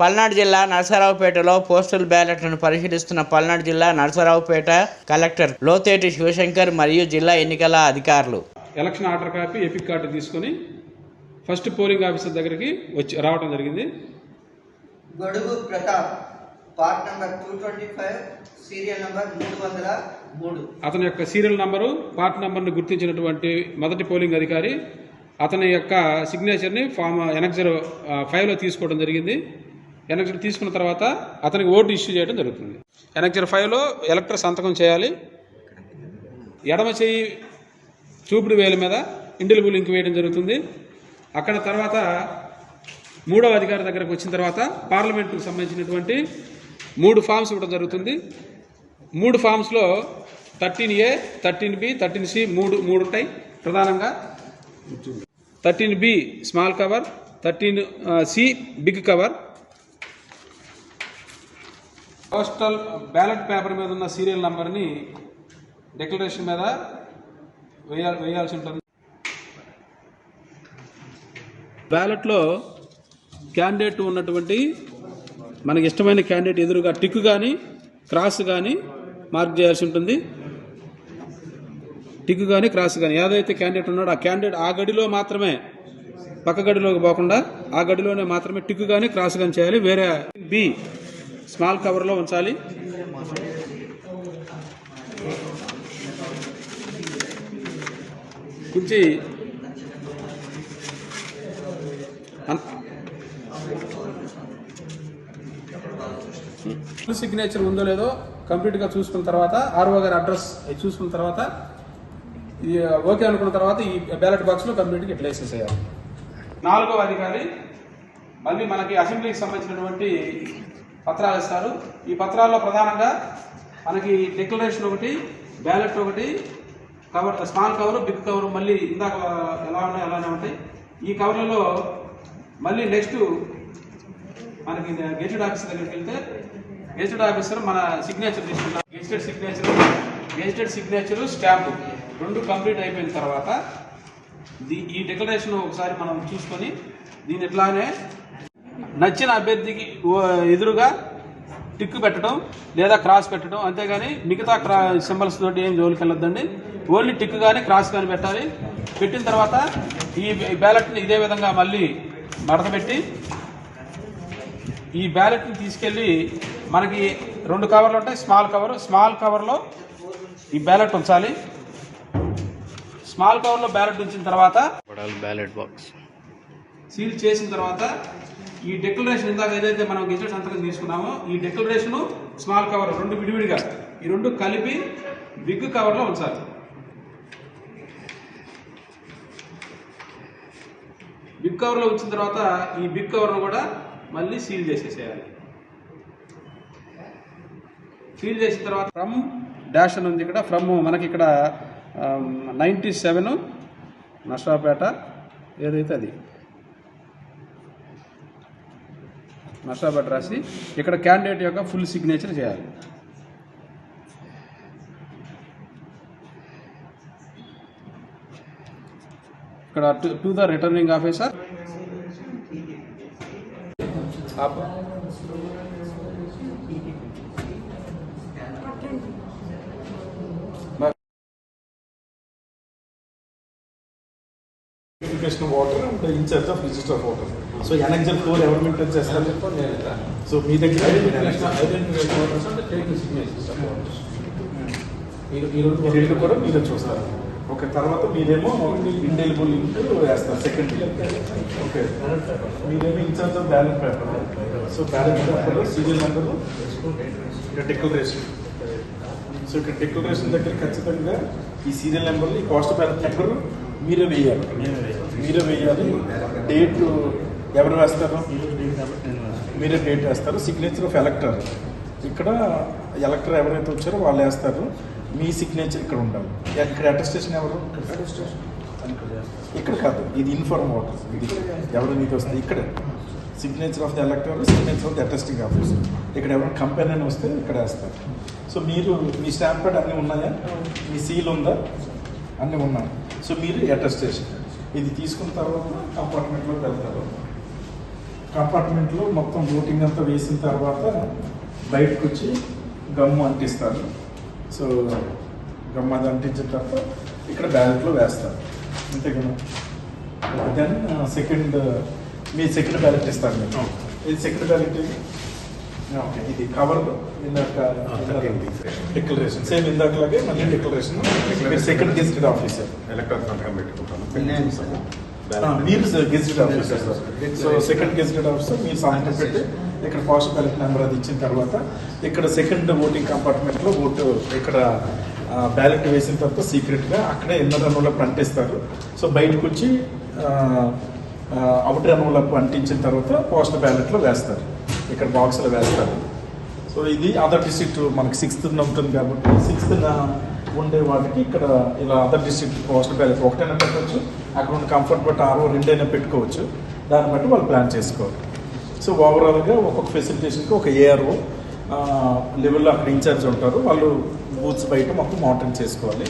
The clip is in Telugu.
పల్నాడు జిల్లా నరసరావుపేటలో పోస్టల్ బ్యాలెట్లను పరిశీలిస్తున్న పల్నాడు జిల్లా నరసరావుపేట కలెక్టర్ లోతేటి శివశంకర్ మరియు జిల్లా ఎన్నికల అధికారులు. Election order copy EPIC card తీసుకొని ఫస్ట్ పోలింగ్ ఆఫీసర్ దగ్గరికి వచ్చి రావడం జరిగింది. గొడుగు Pratap part number two twenty five serial number మూడు వందల మూడు. అతని యొక్క సీరియల్ నంబరు పార్ట్ నంబర్ని గుర్తించినటువంటి మొదటి పోలింగ్ అధికారి అతని యొక్క సిగ్నేచర్ని ఫామ్ ఎనక్జర్ ఫైవ్లో తీసుకోవడం జరిగింది. ఎన్ఎక్చర్ తీసుకున్న తర్వాత అతనికి ఓటు ఇష్యూ చేయడం జరుగుతుంది. ఎన్ఎక్చర్ ఫైవ్లో ఎలక్టర్ సంతకం చేయాలి. ఎడమ చేయి చూపుడు వేల మీద ఇండిల్ లింక్ వేయడం జరుగుతుంది. అక్కడ తర్వాత మూడవ అధికారి దగ్గరకు వచ్చిన తర్వాత పార్లమెంటుకు సంబంధించినటువంటి మూడు ఫామ్స్ ఇవ్వడం జరుగుతుంది. మూడు ఫామ్స్లో thirteen A thirteen B thirteen C మూడు మూడు ఉంటాయి ప్రధానంగా. Thirteen B small cover thirteen C big cover postal ballot paper మీద ఉన్న సీరియల్ నంబర్ని డిక్లరేషన్ మీద వేయాలి వేయాల్సి ఉంటుంది. బ్యాలెట్లో క్యాండిడేట్ ఉన్నటువంటి మనకి ఇష్టమైన క్యాండిడేట్ ఎదురుగా టిక్ కానీ క్రాస్ కానీ మార్క్ చేయాల్సి ఉంటుంది. టిక్ కానీ క్రాస్ కానీ ఏదైతే క్యాండిడేట్ ఉన్నాడో ఆ క్యాండిడేట్ ఆ గడిలో మాత్రమే పక్క గడిలోకి పోకుండా ఆ గడిలోనే మాత్రమే టిక్ కానీ క్రాస్ కానీ చేయాలి. వేరే బి స్మాల్ కవర్లో ఉంచాలి. ఉంచి ఫుల్ సిగ్నేచర్ ఉందో లేదో కంప్లీట్గా చూసుకున్న తర్వాత ఆర్ఓ గారి అడ్రస్ చూసుకున్న తర్వాత ఓకే uh, అనుకున్న తర్వాత ఈ బ్యాలెట్ బాక్స్లో కంప్లీట్గా ఇట్లా వేసేసేయాలి నాలుగవ అధికారి మళ్ళీ మనకి అసెంబ్లీకి సంబంధించినటువంటి పత్రాలు ఇస్తారు. ఈ పత్రాల్లో ప్రధానంగా మనకి డిక్లరేషన్ ఒకటి బ్యాలెట్ ఒకటి cover small cover big cover మళ్ళీ ఇందాక ఎలా ఉన్నాయి అలానే ఉంటాయి. ఈ కవర్లలో మళ్ళీ నెక్స్ట్ మనకి గెజెట్ ఆఫీసర్ దగ్గరికి వెళ్తే గెజిటెడ్ ఆఫీసర్ మన సిగ్నేచర్ తీసుకుంటాం gazetted signature gazetted signature stamp రెండు కంప్లీట్ అయిపోయిన తర్వాత దీ ఈ డిక్లరేషన్ ఒకసారి మనం చూసుకొని దీని ఇట్లానే నచ్చిన అభ్యర్థికి ఎదురుగా టిక్ పెట్టడం లేదా క్రాస్ పెట్టడం. అంతేగాని మిగతా క్రా సింబల్స్ తోటి ఏం జోలికి వెళ్ళొద్దండి. ఓన్లీ టిక్ కానీ క్రాస్ కానీ పెట్టాలి. పెట్టిన తర్వాత ఈ బ్యాలెట్ని ఇదే విధంగా మళ్ళీ మడతపెట్టి ఈ బ్యాలెట్ని తీసుకెళ్ళి మనకి రెండు కవర్లు ఉంటాయి. Small cover. స్మాల్ కవర్లో ఈ బ్యాలెట్ ఉంచాలి. స్మాల్ కవర్లో బ్యాలెట్ ఉంచిన తర్వాత బ్యాలెట్ బాక్స్. సీల్ చేసిన తర్వాత ఈ డెక్లరేషన్ ఇందాక ఏదైతే మనం గెజెట్ సంతకం తీసుకున్నామో ఈ డెక్లరేషన్ స్మాల్ కవర్ రెండు విడివిడిగా ఈ రెండు కలిపి బిగ్ కవర్లో ఉంచాలి. బిగ్ కవర్లో ఉంచిన తర్వాత ఈ బిగ్ కవర్ను కూడా మళ్ళీ సీల్ చేసేసేయాలి. సీల్ చేసిన తర్వాత ఫ్రమ్ డాష్ అని ఉంది ఇక్కడ ఫ్రమ్ మనకి ఇక్కడ నైంటీ సెవెన్ నష్టాపేట ఏదైతే అది. నష్టాపేట రాసి ఇక్కడ క్యాండిడేట్ యొక్క ఫుల్ సిగ్నేచర్ చేయాలి. ఇక్కడ to the returning officer Verification of water and the in So annexure four ఎవరు మెయింటైన్ చేస్తారు సో మీ దగ్గర కూడా మీరే చూస్తారు. ఓకే తర్వాత మీరేమో ఇండెలిబుల్ లింక్ వేస్తారు సెకండ్ ఓకే. మీరేమో in charge of ballot paper. So ballot paper serial number declaration so ఇక్కడ డిక్లరేషన్ దగ్గర ఖచ్చితంగా ఈ సీరియల్ నెంబర్ ఈ కాస్ట్ బ్యాలెట్ నెంబర్ మీరే వేయాలి. మీరే వేయాలి. డేట్ ఎవరు వేస్తారు? మీరే డేట్ వేస్తారు. సిగ్నేచర్ ఆఫ్ ఎలక్టర్ ఇక్కడ ఎలక్టర్ ఎవరైతే వచ్చారో వాళ్ళు వేస్తారు. మీ సిగ్నేచర్ ఇక్కడ ఉండాలి. ఇక్కడ అటెస్టేషన్ ఎవరు? ఇక్కడ కాదు. ఇది ఇన్ఫార్మ్ వాటర్ ఇది ఎవరు నీకు వస్తుంది ఇక్కడ. Signature of the elector signature of the attesting officer ఇక్కడ ఎవరైనా కంపెనీ అని వస్తే ఇక్కడ వేస్తారు. సో మీరు మీ స్టాంప్ ప్యాడ్ అన్నీ ఉన్నాయా? మీ సీల్ ఉందా? అన్నీ ఉన్నాయి. సో మీరు అటెస్టేషన్ ఇది తీసుకున్న తర్వాత కంపార్ట్మెంట్లోకి వెళ్తారు. కంపార్ట్మెంట్లో మొత్తం ఓటింగ్ అంతా వేసిన తర్వాత బయటకు వచ్చి గమ్ము అంటిస్తారు. సో గమ్ము అది అంటించిన తర్వాత ఇక్కడ బ్యాలెట్లో వేస్తారు. అంతే కదా? దెన్ సెకండ్ మీ సెకండ్ బ్యాలెట్ ఇస్తారు మీకు ఇది సెకండ్ బ్యాలెట్ ఇది? ఓకే ఇది కవర్ ఇందాక డిక్లరేషన్ సేమ్ ఇందాకలాగే మళ్ళీ డిక్లరేషన్ మీరు సెకండ్ గెస్టెడ్ ఆఫీసర్ ఎలక్ట్రాన్ సంతకం పెట్టుకుంటాను మీరు gazetted officer so second gazetted officer మీరు సంతకం పెట్టి ఇక్కడ పోస్ట్ బ్యాలెట్ నెంబర్ అది ఇచ్చిన తర్వాత ఇక్కడ సెకండ్ ఓటింగ్ కంపార్ట్మెంట్లో ఓటు ఇక్కడ బ్యాలెట్ వేసిన తర్వాత సీక్రెట్గా అక్కడే ఎన్నో రన్నులకు అంటిస్తారు సో బయటకు వచ్చి అవుట్ రన్నులకు అంటించిన తర్వాత పోస్ట్ బ్యాలెట్లో వేస్తారు. ఇక్కడ బాక్స్లో వేస్తారు. సో ఇది అదర్ డిస్ట్రిక్ట్ మనకి సిక్స్త్ ఉంటుంది కాబట్టి సిక్స్త్ ఉండే వాటికి ఇక్కడ ఇలా అదర్ డిస్ట్రిక్ట్ పోస్ట్ బ్యాలెన్స్ ఒకటైనా పెట్టవచ్చు అక్కడ ఉన్న కంఫర్ట్ బట్టి ఆరో రెండైనా పెట్టుకోవచ్చు. దాన్ని బట్టి వాళ్ళు ప్లాన్ చేసుకోవాలి. సో ఓవరాల్గా ఒక్కొక్క ఫెసిలిటేషన్కి ఒక ఏఆర్ఓ లెవెల్లో అక్కడ ఇన్ఛార్జ్ ఉంటారు. వాళ్ళు బూత్స్ బయట మొత్తం మానిటరింగ్ చేసుకోవాలి.